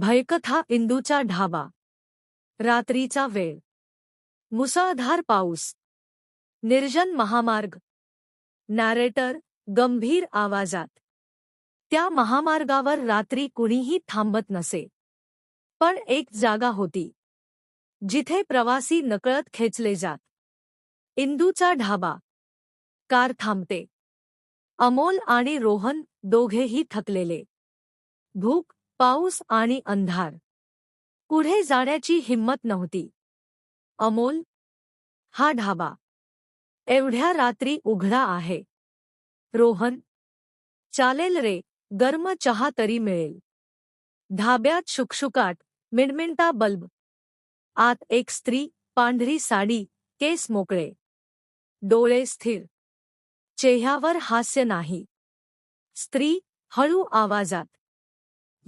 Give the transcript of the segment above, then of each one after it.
भयकथा इंदूचा ढाबा. रात्रीचा वेळ. मुसळधार पाऊस. निर्जन महामार्ग. नॅरेटर गंभीर आवाजात. त्या महामार्गावर रात्री कुणीही थांबत नसे. पण एक जागा होती. जिथे प्रवासी नकळत खेचले जात. इंदूचा ढाबा. कार थांबते. अमोल आणि रोहन दोघेही थकलेले. भूक पाऊस आणि अंधार. पुढे जाण्याची हिंमत नव्हती. अमोल हा ढाबा. एवढ्या रात्री उघडा आहे. रोहन चालेल रे गर्म चहा तरी मिळेल. ढाब्यात शुकशुकाट मिणमिणता बल्ब. आत एक स्त्री पांढरी साडी केस मोकळे. डोळे स्थिर. चेह्यावर हास्य नाही. स्त्री हळू आवाजात.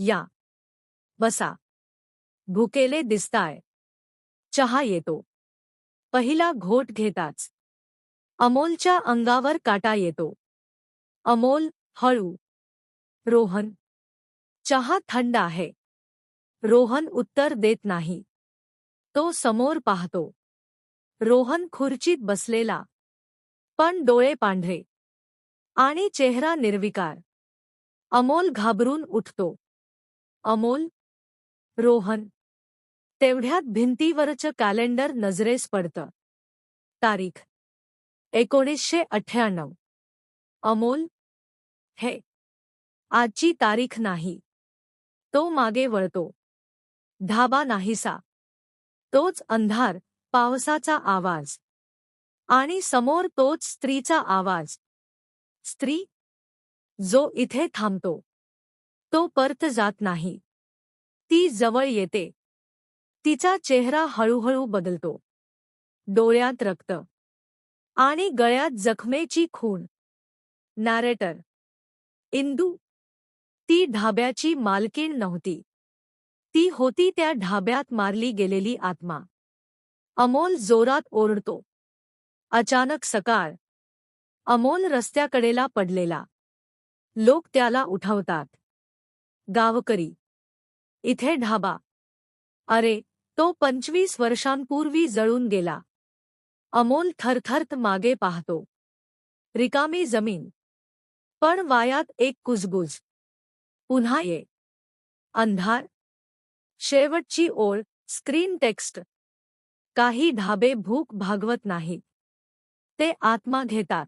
या. बसा. भुकेले दिसताय. चहा येतो. पहिला घोट घेताच. अमोलच्या अंगावर काटा येतो. अमोल हळू. रोहन. चहा थंड आहे. रोहन उत्तर देत नाही. तो समोर पाहतो. रोहन खुर्चीत बसलेला. पण डोळे पांढरे. आणि चेहरा निर्विकार. अमोल घाबरून उठतो. अमोल रोहन. तेवढ्यात भिंतीवरचं कॅलेंडर नजरेस पडतं. तारीख. एकोणीसशे अठ्ठ्याण्णव. अमोल हे आजची तारीख नाही. तो मागे वळतो. धाबा नाहीसा. तोच अंधार पावसाचा आवाज. आणि समोर तोच स्त्रीचा आवाज. स्त्री जो इथे थांबतो. तो परत जात नाही. ती जवळ येते. तिचा चेहरा हळूहळू बदलतो. डोळ्यात रक्त. आणि गळ्यात जखमेची खूण. नॅरेटर इंदू. ती ढाब्याची मालकीण नव्हती. ती होती त्या ढाब्यात मारली गेलेली आत्मा. अमोल जोरात ओरडतो. अचानक सकाळ. अमोल रस्त्याकडेला पडलेला. लोक त्याला उठवतात. गावकरी. इथे ढाबा. अरे तो पंचवीस वर्षांपूर्वी जळून गेला. अमोल थरथरत मागे पाहतो. रिकामी जमीन. पण वायात एक कुजबुज. पुन्हा ये. अंधार. शेवटची ओळ स्क्रीन टेक्स्ट. काही ढाबे भूक भागवत नाहीत. ते आत्मा घेतात.